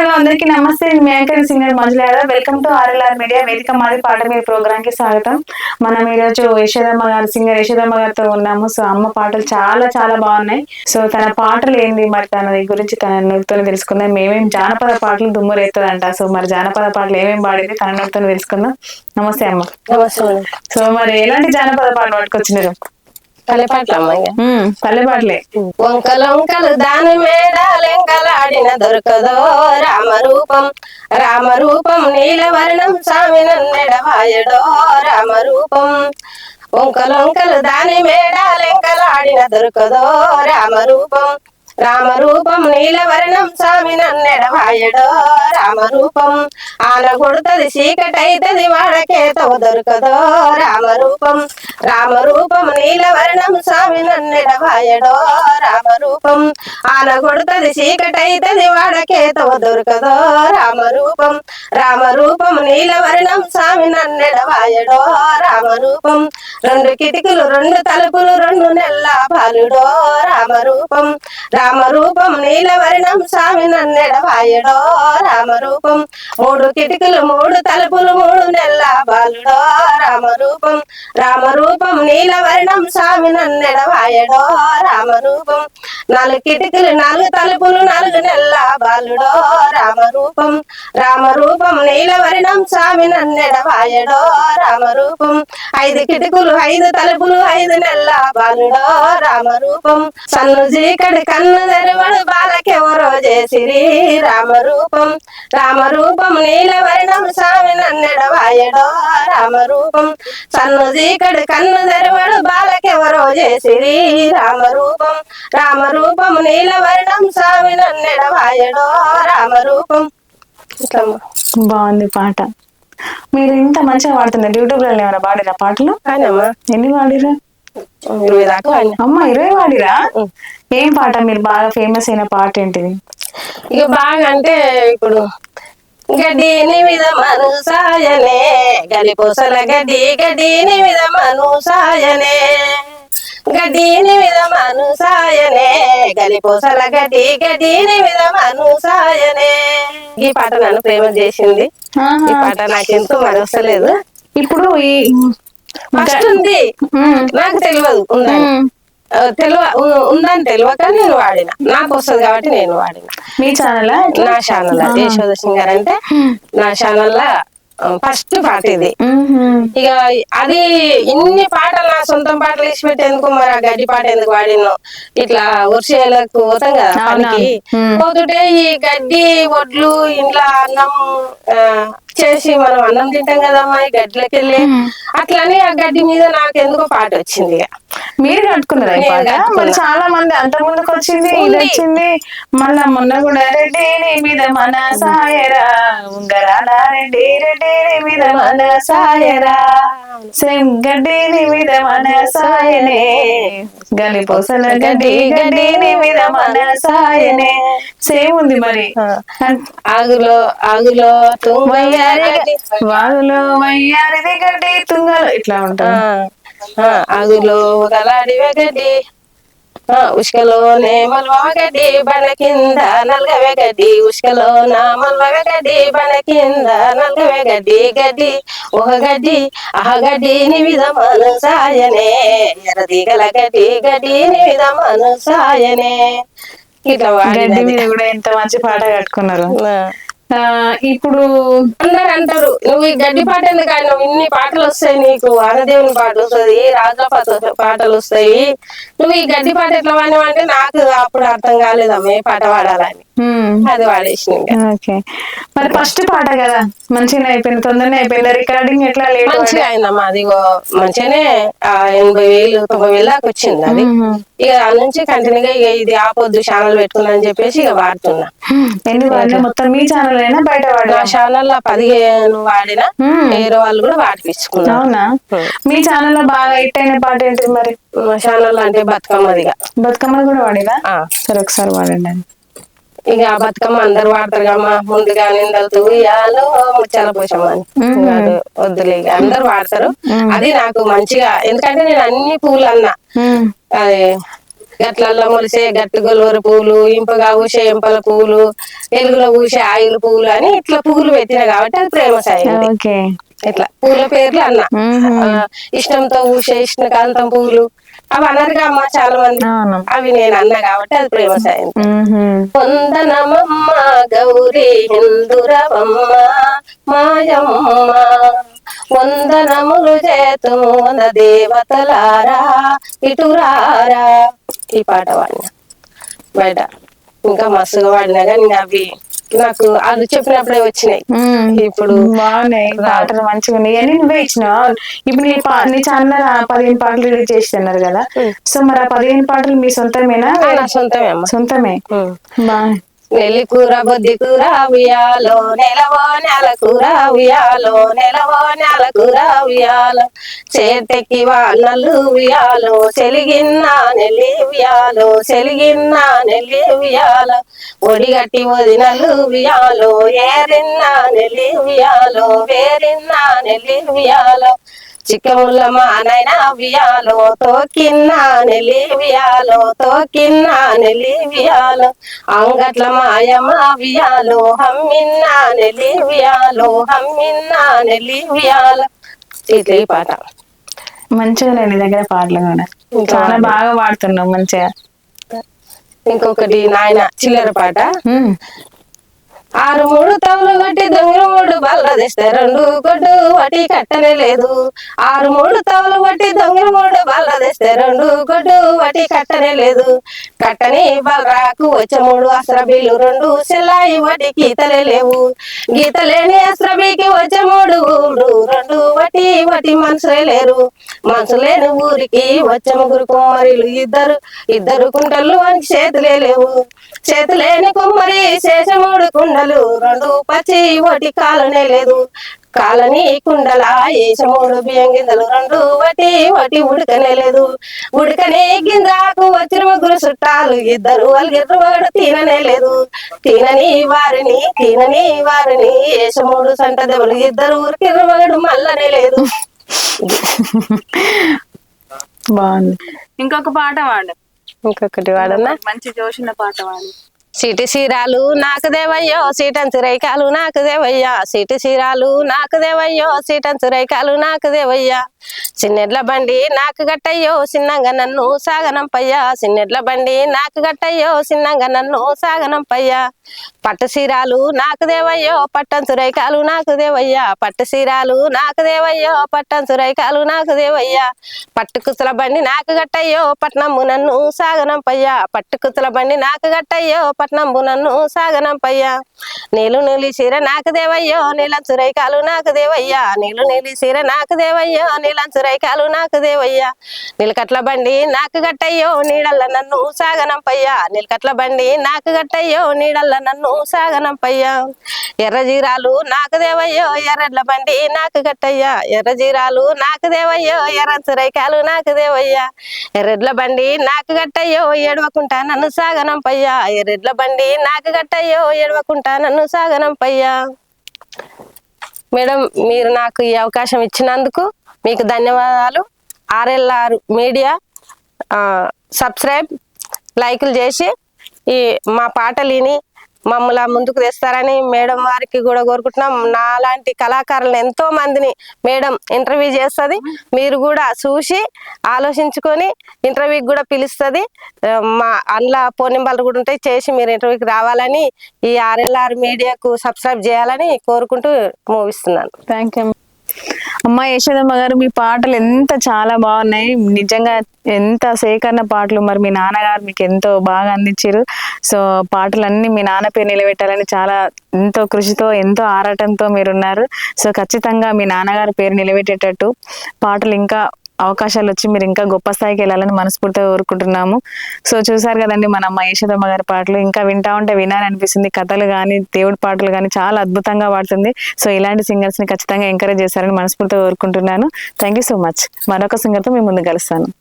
Hello అందరికీ నమస్తే. నేను మీ anchor singer Manjula Yadav. Welcome to RLR media వేదిక మాది పాట మీద ప్రోగ్రామ్కి స్వాగతం. మనం ఈ రోజు యశోదమ్మ గారు సింగర్ యశోదమ్మ గారితో ఉన్నాము. సో అమ్మ పాటలు చాలా చాలా బాగున్నాయి. సో తన పాటలు ఏంది? మరి తన గురించి తన నోటితో తెలుసుకుందాం. మేమేం జానపద పాటలు దుమ్మురెత్తదంట. సో మరి జానపద పాటలు ఏమేమి పాడింది? తన నోటితో తెలుసుకుందాం. నమస్తే అమ్మ. సో మరి ఎలాంటి జానపద పాటలు పట్టుకొచ్చినారు? పల్లెపాట్ల అమ్మయ్య ఉమ్, పల్లె పాటలే వంకలొంకలు దాని మేడ లెంకలాడిన దొరకదో రామరూపం రామరూపం నీలవర్ణం స్వామి నన్నెడవాయడో రామరూపం వంకలొంకలు దాని మేడ లెంకలాడిన దొరకదో రామరూపం రామరూపం నీలవర్ణం స్వామి నన్నెడవాయడో రామరూపం ఆన కొడుతుంది చీకటైతది వాడకేతో దొరకదో రామరూపం రామరూపం నీలవర్ణం స్వామి నన్నెడవాయడో రామరూపం. ఆన కొడుతుంది చీకటైతది వాడకేతో దొరకదో రామరూపం. రామరూపం నీలవర్ణం స్వామి నన్నెడవాయడో రామరూపం. రెండు కిటికలు రెండు తలుపులు రెండు నెల్ల బాలుడో రామరూపం. రామరూపం నీలవర్ణం స్వామి నన్నెడవాయడో రామరూపం. మూడు కిటికలు మూడు తలుపులు మూడు నెల్ల బాలుడో రామరూపం. రామరూపం రూపం నీలవర్ణం స్వామి నన్నెడవాయడో రామరూపం. నాలుగు కిటికలు నాలుగు తలుపులు నాలుగు నెల్ల బాలుడో రామరూపం. రామరూపం నీలవర్ణం స్వామి నన్నెడవాయడో రామరూపం. ఐదు కిటికలు ఐదు తలుపులు ఐదు నెల్ల బాలుడో రామరూపం. సన్ను జీకడు కన్ను తెరవడు బాలకెవరో చేసిరి రామరూపం. రామరూపం నీలవర్ణం స్వామి నన్నెడవాయడో రామరూపం. సన్ను జీకడు కన్ను తెరవడు బాలకెవరో చేసిరి రామరూపం. రామరూపం నీలవర్ణం స్వామి నన్నెడవాయడో రామరూపం. బాగుంది పాట. మీరు ఇంత మంచిగా పాడుతున్నారు. యూట్యూబ్లో ఏమైనా పాడిరా పాటలు? ఎన్ని పాడిరా? ఇరవై దాకా ఆయన అమ్మ ఇరవై పాడిరా? ఏం పాట? మీరు బాగా ఫేమస్ అయిన పాట ఏంటిది? ఇక బాగా అంటే ఇప్పుడు గడ్డిని మీద మనుసాయనే గలిపూసల గడ్డి గడ్డిని మీద మనుసాయనే గడ్డిని మీద మనుసాయనే గలిపూసల గడ్డి గడ్డిని మీద మనుసాయనే ఈ పాట నన్ను ప్రేమ చేసింది. ఈ పాట నాకు ఎంతో మరి వస్తలేదు ఇప్పుడు ఈ ఫస్ట్ ఉంది. నాకు తెలియదు ఉందని. ఉ- ఉందని తెలియక నేను వాడిన. నాకు వస్తుంది కాబట్టి నేను వాడిన. మీ ఛానల్ నా ఛానల్ యశోద సింగర్ అంటే నా ఛానల్ ఫస్ట్ పాట ఇది. ఇక అది ఇన్ని పాటలు నా సొంతం పాటలు ఇచ్చి పెట్టేందుకు మరి ఆ గడ్డి పాట ఎందుకు వాడిను ఇట్లా వర్షాలకు పోతాం కదా పనికి. పోతుంటే ఈ గడ్డి వడ్లు ఇంట్లో అన్నం ఆ, చేసి మనం అన్నం తింటాం కదమ్మా ఈ గడ్డిలోకి వెళ్ళి అట్లని ఆ గడ్డి మీద నాకు ఎందుకో పాట వచ్చింది మీరు కట్టుకున్నారా. మరి చాలా మంది అంత ముందుకు వచ్చింది ఇది. వచ్చింది. మళ్ళా మొన్న కూడా రెడ్డి మీద మన సాయరా ఉంగరాల రెడ్డి రెడ్డి మీద మన సాయరా సేమ్ గడ్డి నీ మీద మన సాయనే గలి పూసల గడ్డి గడ్డి నీ మీద మన సాయనే సేమ్ ఉంది మరి. ఆగులో ఆగులో గడ్డి వాగులో వయ్యారిది గడ్డి తుంగలు ఇట్లా ఆ, ఆ, గడ్డి ఆ, బండ కింద నల్గవే గడ్డి ఉష్కలోన మల్వవ గడ్డి బండ కింద నల్గవే గడ్డి గడ్డి ఒక గడ్డి ఆహ గడ్డి నివిధ సాయనే ఎర్రదిగల గడ్డి గడ్డి నివిధ సాయనే ఇట్లా గడ్డి. మీద కూడా ఎంత మంచి పాట కట్టుకున్నారు. ఆ. ఆ, ఇప్పుడు అందరు అంటారు నువ్వు ఈ గడ్డి పాట ఎందుకు ఆయన ఇన్ని పాటలు వస్తాయి నీకు వానదేవుని పాటలు వస్తుంది రాజుల పాట పాటలు వస్తాయి. నువ్వు ఈ గడ్డి పాట ఎట్లా వాడినావు అంటే నాకు అప్పుడు అర్థం కాలేదమ్మ ఏ పాట పాడాలని. అది వాడేసిన ఇంకా. ఓకే మరి ఫస్ట్ పాట కదా. మంచిగా అయిపోయింది తొందరనే అయిపోయింది. రికార్డింగ్ ఎట్లా లేట్ మంచిగా అయిందమ్మా అది మంచిగానే ఆ ఎనభై వేలు తొంభై వేలు దాకా వచ్చింది అది. ఇక ఆ నుంచి కంటిన్యూగా ఇక ఇది ఆపొద్దు ఛానల్ పెట్టుకున్నా అని చెప్పేసి ఇక వాడుతున్నా. ఎన్ని వాడినా? మొత్తం మీ ఛానల్ అయినా బయట వాడు నా ఛానల్లో పదిహేను వాడిన. వేరే వాళ్ళు కూడా వాడిపించుకున్నారు. అవునా? మీ ఛానల్లో బాగా హిట్ అయిన పాట ఏంటిది మరి? మా ఛానల్ అంటే బతుకమ్మదిగా బతుకమ్మలు కూడా వాడినా ఆ. సరే ఒకసారి వాడండి అది. ఇక ఆ బతుకమ్మ అందరు వాడతారు కమ్మా ముందుగా నిందలతో ఉయ్యాలో ముచ్చాల పోషమని అది వద్దులే ఇక అందరు వాడతారు. అది నాకు మంచిగా ఎందుకంటే నేను అన్ని పూలు అన్నా. అది గట్లల్లో మొలిసే గట్టు గొలవరు పూలు ఇంపగా ఊసే ఇంపల పూలు ఎలుగులో ఊసే ఆయిల్ పూలు అని ఇట్లా పూలు పెట్టిన కాబట్టి అది ప్రేమ సాయి ఇట్లా పూల పేర్లు అన్న. ఇష్టంతో ఊసే ఇష్టకాంతం పూలు అవి అన్నారుగా అమ్మ చాలా మంది అవి నేను అన్నా కాబట్టి అది ప్రేమ సాయం. మ్మ్హ్మ్. వందనమమ్మ గౌరీ హిందురవమ్మ మాయమ్మ వందనములు చేతు వంద దేవతలారా ఇటురారా. ఈ పాట వాడిన బయట. ఇంకా మస్తుగా వాడినా కానీ అవి నాకు అది చెప్పినప్పుడే వచ్చినాయి. ఇప్పుడు బాగున్నాయి. పాటలు మంచిగా ఉన్నాయి అన్ని నువ్వే ఇచ్చినావు. ఇప్పుడు నీ పా నీ ఛానల్ పదిహేను పాటలు రిలీజ్ చేస్తున్నారు కదా. సో మరి ఆ పదిహేను పాటలు మీ సొంతమేనా? సొంతమే సొంతమే. ఉమ్. బా నెల్లి కూర బొద్ది కూర ఉయ్యాలో నెలవో నెల కూర ఉయ్యాలో నెలవో నెల కూర ఉయ్యాలో చేతెక్కి వాళ్ళలు ఉయ్యాలో చెలిగిన్న నెల్లి ఉయ్యాలో చెలిగిన్న నెల్లి ఉయ్యాలో ఒడిగట్టి వదినలు ఉయ్యాలో ఏరిన్న నెల్లి ఉయ్యాలో వేరిన్న నెల్లి ఉయ్యాలో చిక్కముల్ల మానైన వియాలో తోకిన్న నెల్లి వియాలో తోకిన్న నెల్లి వియాలో. అంగట్ల మాయమ వియాలో హమ్మిన్న నెల్లి వియాలో హమ్మిన్న నెల్లి వియాలో. ఇట్లా ఈ పాట. మంచిగా ఉన్నాయి నీ దగ్గర పాటలు కూడా. చాలా బాగా పాడుతున్నావు మంచిగా. ఇంకొకటి నాయన చిల్లర పాట. ఆరు మూడు తవులు కొట్టి దొంగలు మూడు బల్ల తెస్తే రెండు కొట్టు వటి కట్టనే లేదు. ఆరు మూడు తవులు కొట్టి దొంగలు మూడు బల్ల తెస్తే రెండు కొట్టు వటి కట్టనే లేదు. కట్టని బలరాకు వచ్చే మూడు అస్రబీలు రెండు సిల్లాయి వటి గీతలే లేవు. గీత లేని అస్రబీకి వచ్చే మూడు ఊరు రెండు వటి వటి మనుషులే లేరు. మనసు లేని ఊరికి వచ్చే ముగ్గురు కుమ్మరిలు ఇద్దరు. ఇద్దరు కుంటలు అని చేతులే లేవు. చేతులేని కుమ్మరి శేషముడు కుండలు రెండు పచ్చి ఒకటి కాలనే లేదు. కాలని కుండల ఏషముడు బియ్యం గింజలు రెండు ఒకటి ఒకటి ఉడకనే లేదు. ఉడకనే గింజాకు వచ్చిన ముగ్గురు చుట్టాలు ఇద్దరు అలిగిర్రు వాడు తిననే లేదు. తినని వారిని తినని వారిని ఏషముడు సంట దెబ్బలు ఇద్దరు ఊరికి వాడు మల్లనే లేదు. బాగుంది. ఇంకొక పాట వాడు ఇంకొకటి వాడన్నా మంచి జోషున్న పాట వాడు సిటి సీరాలు నాకు దేవయ్యో సీటంచు రైకాలు నాకు దేవయ్యా. సిటి సీరాలు నాకు దేవయ్యో సీటంచు రైకాలు నాకు దేవయ్యా. చిన్నెడ్ల బండి నాకు గట్టయ్యో చిన్నంగా నన్ను సాగనంపయ్యా. చిన్నెడ్ల బండి నాకు గట్టయ్యో చిన్నంగా నన్ను సాగనంపయ్యా. పట్టు సీరాలు నాకు దేవయ్యో పట్టం రైకాలు నాకు దేవయ్యా. పట్టు సీరాలు నాకు దేవయ్యో పట్టం రైకాలు నాకు దేవయ్యా. పట్టుకుతుల బండి నాకు గట్టయ్యో పట్నంబు నన్ను సాగనంపయ్యా. పట్టుకుతుల బండి నాకు గట్టయ్యో పట్నంబు నన్ను సాగనంపయ్యా. నీళ్ళు నీలి చీర నాకు దేవయ్యో నీలంచు రైకాలు నాకు దేవయ్యా. నీళ్ళు నీలి సీర నాకు దేవయ్యో నీలంచు రైకాలు నాకు దేవయ్యా. నిలకట్ల బండి నాకు గట్టయ్యో నీడల్ల నన్ను సాగనంపయ్యా. నిలకట్ల బండి నాకు గట్టయ్యో నీడల్ల నన్ను సాగనంపయ్యా. ఎర్ర జీరాలు నాకు దేవయ్యో ఎర్రడ్ల బండి నాకు గట్టయ్యా ఎర్ర జీరాలు నాకు దేవయ్యో ఎర్రంచు రైకాలు నాకు దేవయ్యా. ఎర్రెడ్ల బండి నాకు గట్టయ్యో ఏడవకుంటా నన్ను సాగనంపయ్యా. ఎర్రెడ్ల బండి నాకు గట్టయ్యో ఏడవకుంటా నన్ను సాగనంపయ్యా. మేడం మీరు నాకు ఈ అవకాశం ఇచ్చినందుకు మీకు ధన్యవాదాలు. ఆర్ఎల్ఆర్ మీడియా సబ్స్క్రైబ్ లైకులు చేసి ఈ మా పాటలు విని మమ్మల్ని ముందుకు తెస్తారని మేడం వారికి కూడా కోరుకుంటున్నాం. నాలాంటి కళాకారులను ఎంతో మందిని మేడం ఇంటర్వ్యూ చేస్తుంది. మీరు కూడా చూసి ఆలోచించుకొని ఇంటర్వ్యూకి కూడా పిలుస్తుంది. మా అందులో ఫోన్ నెంబర్లు కూడా ఉంటాయి. చేసి మీరు ఇంటర్వ్యూకి రావాలని ఈ ఆర్ఎల్ఆర్ మీడియాకు సబ్స్క్రైబ్ చేయాలని కోరుకుంటూ మూవిస్తున్నాను. Thank you. అమ్మ యశోదమ్మ గారు మీ పాటలు ఎంత చాలా బాగున్నాయి. నిజంగా ఎంత సేకరణ పాటలు మరి మీ నాన్నగారు మీకు ఎంతో బాగా అందించారు. సో పాటలన్నీ మీ నాన్న పేరు నిలబెట్టాలని చాలా ఎంతో కృషితో ఎంతో ఆరాటంతో మీరున్నారు. సో ఖచ్చితంగా మీ నాన్నగారి పేరు నిలబెట్టేటట్టు పాటలు ఇంకా అవకాశాలు వచ్చి మీరు ఇంకా గొప్ప స్థాయికి వెళ్ళాలని మనస్ఫూర్తిగా కోరుకుంటున్నాము. సో చూసారు కదండి మన అమ్మ యశోదమ్మ గారి పాటలు ఇంకా వింటా ఉంటే వినాలనిపిస్తుంది. కథలు కానీ దేవుడి పాటలు కానీ చాలా అద్భుతంగా పాడుతుంది. సో ఇలాంటి సింగర్స్ని ఖచ్చితంగా ఎంకరేజ్ చేస్తారని మనస్ఫూర్తిగా కోరుకుంటున్నాను. Thank you so much. మరొక సింగర్తో మీ ముందు కలుస్తాను.